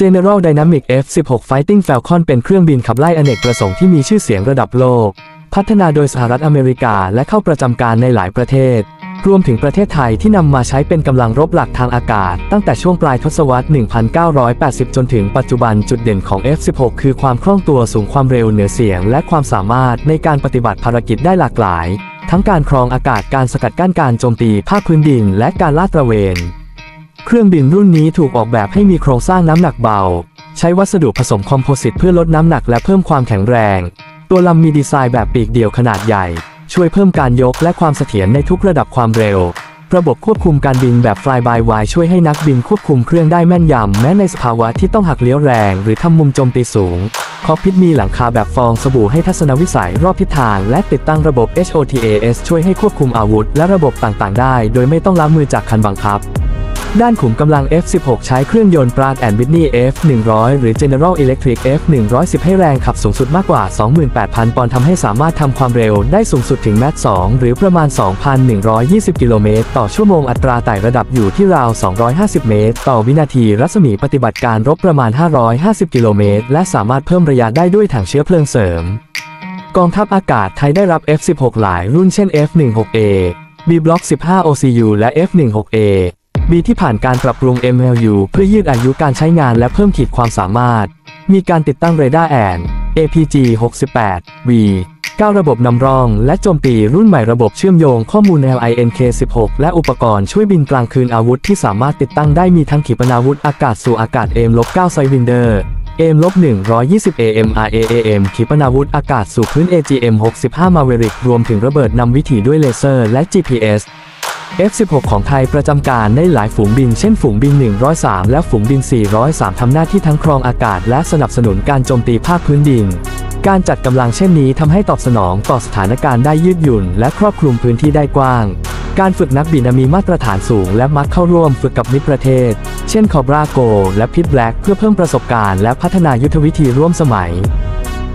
General Dynamic F-16 Fighting Falcon เป็นเครื่องบินขับไล่อเนกประสงค์ที่มีชื่อเสียงระดับโลก พัฒนาโดยสหรัฐอเมริกาและเข้าประจำการในหลายประเทศ รวมถึงประเทศไทยที่นำมาใช้เป็นกำลังรบหลักทางอากาศ ตั้งแต่ช่วงปลายทศวรรษ 1980 จนถึงปัจจุบันจุดเด่นของ F-16 คือความคล่องตัวสูงความเร็วเหนือเสียง และความสามารถในการปฏิบัติภารกิจได้หลากหลาย ทั้งการครองอากาศการสกัดกั้นการโจมตีภาคพื้นดิน และการลาดตระเวน เครื่องบินรุ่นนี้ถูกออกแบบให้มีโครงสร้างน้ำหนักเบา ใช้วัสดุผสมคอมโพสิตเพื่อลดน้ำหนักและเพิ่มความแข็งแรง ตัวลำมีดีไซน์แบบปีกเดี่ยวขนาดใหญ่ ช่วยเพิ่มการยกและความเสถียรในทุกระดับความเร็ว ระบบควบคุมการบินแบบ Fly by Wire ช่วยให้นักบินควบคุมเครื่องได้แม่นยำแม้ในสภาวะที่ต้องหักเลี้ยวแรง หรือทำมุมโจมตีสูงคอกพิทมีหลังคาแบบฟองสบู่ให้ทัศนวิสัยรอบทิศทาง และติดตั้งระบบ HOTAS ช่วยให้ควบคุมอาวุธ และระบบต่างๆ ได้ โดยไม่ต้องล้างมือจากคันบังคับ ด้านขุมกำลัง F16 ใช้เครื่องยนต์ Pratt Whitney F100 หรือ General Electric F110 ให้แรงขับสูงสุดมากกว่า 28,000 ปอนด์ทำให้สามารถทำความเร็วได้สูงสุดถึงแมต2หรือประมาณ 2,120 กิโลเมตร ต่อชั่วโมงอัตราไต่ระดับอยู่ที่ราว 250 เมตร ต่อวินาทีรัศมีปฏิบัติการรบประมาณ 550 กิโลเมตร และสามารถเพิ่มระยะได้ด้วยถังเชื้อเพลิงเสริม กองทัพอากาศไทยได้รับ F16 หลายรุ่นเช่น F16A B Block 15 OCU และ F16A B ที่ผ่านการปรับปรุง MLU เพื่อยืดอายุการใช้งานและเพิ่มขีดความสามารถ มีการติดตั้งเรดาร์แอน APG 68 V 9 ระบบนำร่อง และโจมตีรุ่นใหม่ระบบเชื่อมโยงข้อมูล LINK 16 และอุปกรณ์ช่วยบินกลางคืนอาวุธที่สามารถติดตั้งได้มีทั้งขีปนาวุธอากาศสู่อากาศ AIM-9 ไซวินเดอร์ AIM-120 AMRAAM ขีปนาวุธอากาศสู่พื้น AGM 65 Maverick รวมถึงระเบิดนำวิถีด้วยเลเซอร์และ GPS F16 ของไทยประจำการในหลายฝูงบินเช่นฝูงบิน 103 และฝูงบิน 403 ทำหน้าที่ทั้งครองอากาศและสนับสนุนการโจมตีภาคพื้นดิน การจัดกำลังเช่นนี้ทำให้ตอบสนองต่อสถานการณ์ได้ยืดหยุ่น และครอบคลุมพื้นที่ได้กว้าง การฝึกนักบินมีมาตรฐานสูง และมักเข้าร่วมฝึกกับมิตรประเทศ เช่นคอบราโก และพิทแบล็กเพื่อเพิ่มประสบการณ์และพัฒนายุทธวิธีร่วมสมัย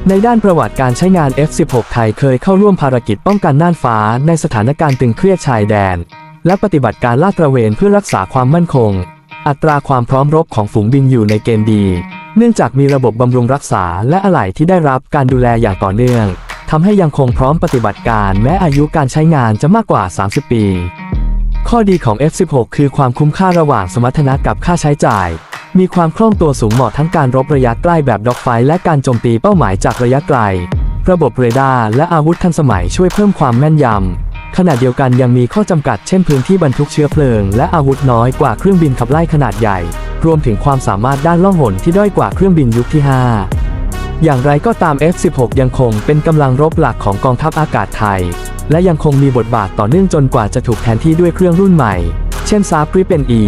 ในด้านประวัติการใช้งาน F16 ไทยเคยเข้าร่วมภารกิจป้องกันน่านฟ้าในสถานการณ์ตึงเครียดชายแดน และปฏิบัติการลาดตระเวนเพื่อรักษาความมั่นคง อัตราความพร้อมรบของฝูงบินอยู่ในเกณฑ์ดี เนื่องจากมีระบบบำรุงรักษาและอะไหล่ที่ได้รับการดูแลอย่างต่อเนื่องทำให้ยังคงพร้อมปฏิบัติการแม้อายุการใช้งานจะมากกว่า 30 ปี ข้อดีของ F16 คือความคุ้มค่าระหว่างสมรรถนะกับค่าใช้จ่าย มีความคล่องตัวสูงเหมาะทั้งการรบระยะใกล้แบบด็อกไฟและการโจมตีเป้าหมายจากระยะไกล ระบบเรดาร์และอาวุธทันสมัยช่วยเพิ่มความแม่นยำ ขณะเดียวกันยังมีข้อจำกัดเช่นพื้นที่บรรทุกเชื้อเพลิง และอาวุธน้อยกว่าเครื่องบินขับไล่ขนาดใหญ่ รวมถึงความสามารถด้านล่องหนที่ด้อยกว่าเครื่องบินยุคที่ 5 อย่างไรก็ตาม F16 ยังคงเป็นกำลังรบหลักของกองทัพอากาศไทย และยังคงมีบทบาทต่อเนื่องจนกว่าจะถูกแทนที่ด้วยเครื่องรุ่นใหม่ เช่นซาบริเป็น E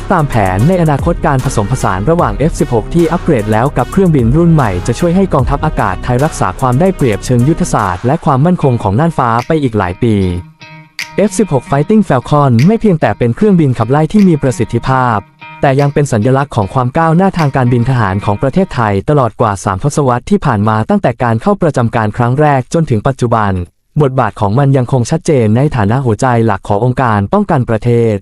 F ตามแผนในอนาคตการผสมผสานระหว่าง F16 ที่อัปเกรดแล้วกับเครื่องบินรุ่นใหม่จะช่วยให้กองทัพอากาศไทยรักษาความได้เปรียบเชิงยุทธศาสตร์และความมั่นคงของน่านฟ้าไปอีกหลายปี F16 Fighting Falcon ไม่เพียงแต่เป็นเครื่องบินขับไล่ที่มีประสิทธิภาพ แต่ยังเป็นสัญลักษณ์ของความก้าวหน้าทางการบินทหารของประเทศไทยตลอดกว่า 3 ทศวรรษที่ผ่านมาตั้งแต่การเข้าประจำการครั้งแรกจนถึงปัจจุบัน บทบาทของมันยังคงชัดเจนในฐานะหัวใจหลักขององค์การป้องกันประเทศ